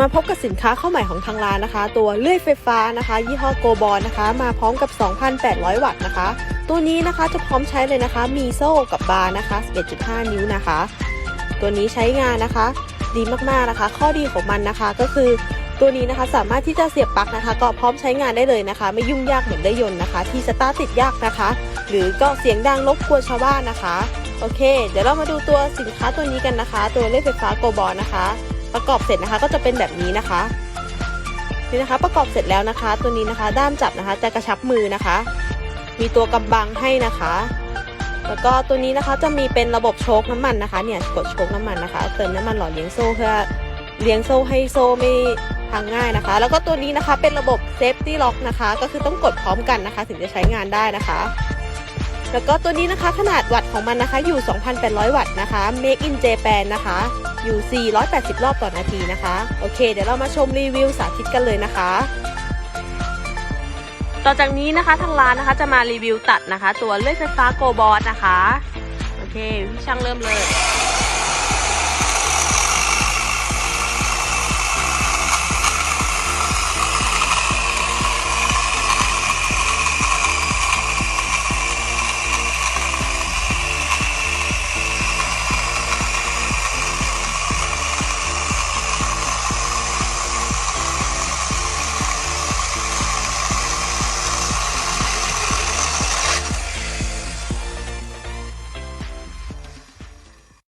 มาพบกับสินค้าเข้าใหม่ของทางร้านนะคะ ตัวเลื่อยไฟฟ้านะคะ ยี่ห้อโกบอลนะคะ มาพร้อมกับ 2,800 วัตต์นะคะ ตัวนี้นะคะจะพร้อมใช้เลยนะคะ มีโซ่กับบาร์นะคะ 11.5 นิ้วนะคะ ตัวนี้ใช้งานนะคะ ดีมากๆนะคะ ข้อดีของมันนะคะก็คือตัวนี้นะคะสามารถที่จะเสียบปลั๊กนะคะ ก็พร้อมใช้งานได้เลยนะคะ ไม่ยุ่งยากเหมือนได้ยนต์นะคะ ที่สตาร์ติดยากนะคะ หรือก็เสียงดังรบกวนชาวบ้านนะคะ โอเค เดี๋ยวเรามาดูตัวสินค้าตัวนี้กันนะคะ ตัวเลื่อยไฟฟ้าโกบอลนะคะ ประกอบเสร็จนะคะก็จะเป็นแบบนี้นะคะนี่นะคะ ประกอบเสร็จแล้วนะคะ ตัวนี้นะคะ ด้ามจับนะคะ จะกระชับมือนะคะ มีตัวกำบังให้นะคะ แล้วก็ตัวนี้นะคะจะมีเป็นระบบโชคน้ำมันนะคะเนี่ยกดโชคน้ำมันนะคะ เติมน้ำมันหล่อเลี้ยงโซ่เพื่อเลี้ยงโซ่ให้โซ่ไม่พังง่ายนะคะ แล้วก็ตัวนี้นะคะเป็นระบบเซฟตี้ล็อกนะคะ ก็คือต้องกดพร้อมกันนะคะ ถึงจะใช้งานได้นะคะ แล้วก็ตัวนี้นะคะขนาดวัตต์ของมันนะคะอยู่ 2,800 วัตต์นะคะ Make in Japan นะคะ อยู่ 480 รอบต่อนาทีนะคะ โอเค เดี๋ยวเรามาชมรีวิวสาธิตกันเลยนะคะ ต่อจากนี้นะคะทางร้านนะคะจะมารีวิวตัดนะคะ ตัวเลื่อยไฟฟ้าโกบอสนะคะ โอเคพี่ช่างเริ่มเลย